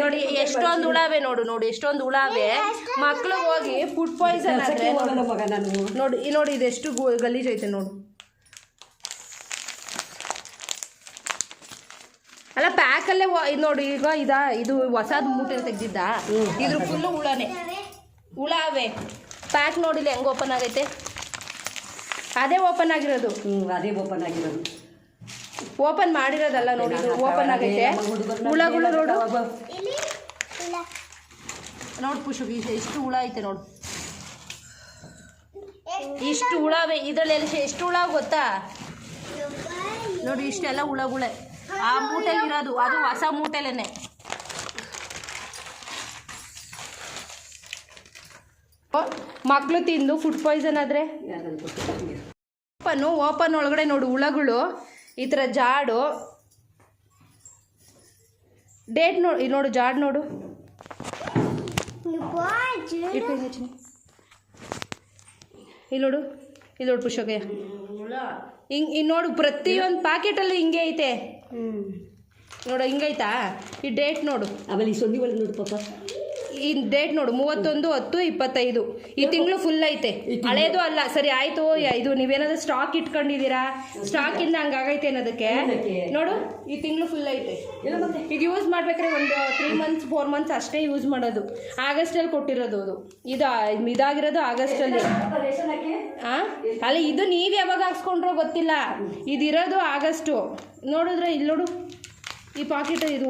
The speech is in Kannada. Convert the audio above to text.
ನೋಡಿ ಎಷ್ಟೊಂದು ಹುಳಾವೆ ನೋಡು ನೋಡಿ ಎಷ್ಟೊಂದು ಹುಳಾವೆ. ಮಕ್ಳು ಹೋಗಿ ಫುಡ್ ಪಾಯ್ಸನ್ ಆದ್ರೆ ಹೋಗಲ್ಲ ಮಗ ನಾನು. ನೋಡಿ ಈ ನೋಡಿ ಇದೆಷ್ಟು ಗಲೀಜ್ ಗಲೀಜೈತೆ ನೋಡು. ಅಲ್ಲ ಪ್ಯಾಕಲ್ಲೇ ಇದು ನೋಡಿ ಈಗ ಇದಾ ಇದು ಹೊಸದು ಮೂಟೆ ತೆಗ್ದಿದ್ದ. ಇದ್ರ ಫುಲ್ಲು ಹುಳನೇ. ಹುಳ ಅವೆ ಪ್ಯಾಕ್ ನೋಡಿಲ್ಲ ಹೆಂಗೆ ಓಪನ್ ಆಗೈತೆ. ಅದೇ ಓಪನ್ ಆಗಿರೋದು. ಹ್ಞೂ ಅದೇ ಓಪನ್ ಆಗಿರೋದು. ಓಪನ್ ಮಾಡಿರೋದಲ್ಲ ನೋಡಿ ಇದು ಓಪನ್ ಆಗೈತೆ. ಹುಳಗಳು ನೋಡು. ನೋಡು ಪುಷು ಎಷ್ಟು ಹುಳ ಐತೆ ನೋಡು. ಇಷ್ಟು ಹುಳವೇ ಇದರಲ್ಲಿ ಎಲ್ಲ ಎಷ್ಟು ಹುಳ ಗೊತ್ತಾ? ನೋಡಿ ಇಷ್ಟೆಲ್ಲ ಹುಳಗಳೇ. ಆ ಮೂಟೆಲಿ ಇರೋದು ಅದು ಹೊಸ ಮೂಟೆಲೇನೆ. ಮಕ್ಕಳು ತಿಂದು ಫುಡ್ ಪಾಯ್ಸನ್ ಆದರೆ? ಓಪನ್ ಓಪನ್ ಒಳಗಡೆ ನೋಡು ಹುಳಗಳು. ಈ ಥರ ಜಾಡು. ಡೇಟ್ ನೋಡು ಇಲ್ಲಿ ನೋಡು ಜಾಡ್ ನೋಡು. ಇಲ್ಲಿ ನೋಡು ಇಲ್ಲಿ ನೋಡು ಪುಷಕಯ್ಯ ಹಿಂಗೆ ಇಲ್ಲಿ ನೋಡು ಪ್ರತಿಯೊಂದು ಪ್ಯಾಕೆಟಲ್ಲಿ ಹಿಂಗೆ ಐತೆ. ಹ್ಞೂ ನೋಡು ಹಿಂಗೈತಾ? ಈ ಡೇಟ್ ನೋಡು. ಆಮೇಲೆ ಈ ಸೊಂದಿ ಒಳಗೆ ನೋಡು ಪಾಪ. ಈ ಡೇಟ್ ನೋಡು ಮೂವತ್ತೊಂದು ಹತ್ತು ಇಪ್ಪತ್ತೈದು. ಈ ತಿಂಗಳು ಫುಲ್ ಐತೆ. ಹಳೇದು ಅಲ್ಲ ಸರಿ ಆಯ್ತು ಇದು ನೀವೇನಾದ್ರೂ ಸ್ಟಾಕ್ ಇಟ್ಕೊಂಡಿದ್ದೀರಾ? ಸ್ಟಾಕ್ ಇಂದ ಹಂಗಾಗೈತೆ ಅನ್ನೋದಕ್ಕೆ? ನೋಡು ಈ ತಿಂಗಳು ಫುಲ್ ಐತೆ. ಇದು ಯೂಸ್ ಮಾಡ್ಬೇಕಾದ್ರೆ ಒಂದು ತ್ರೀ ಮಂತ್ಸ್ ಫೋರ್ ಮಂತ್ಸ್ ಅಷ್ಟೇ ಯೂಸ್ ಮಾಡೋದು. ಆಗಸ್ಟಲ್ಲಿ ಕೊಟ್ಟಿರೋದು ಅದು. ಇದು ಇದಾಗಿರೋದು ಆಗಸ್ಟಲ್ಲಿ. ಅಲ್ಲಿ ಆ? ಅಲ್ಲ ಇದು ನೀವು ಯಾವಾಗ ಹಾಕ್ಸ್ಕೊಂಡ್ರೋ ಗೊತ್ತಿಲ್ಲ. ಇದಿರೋದು ಆಗಸ್ಟು. ನೋಡಿದ್ರೆ ಇಲ್ಲಿ ನೋಡು. ಈ ಪಾಕೆಟ್ ಇದು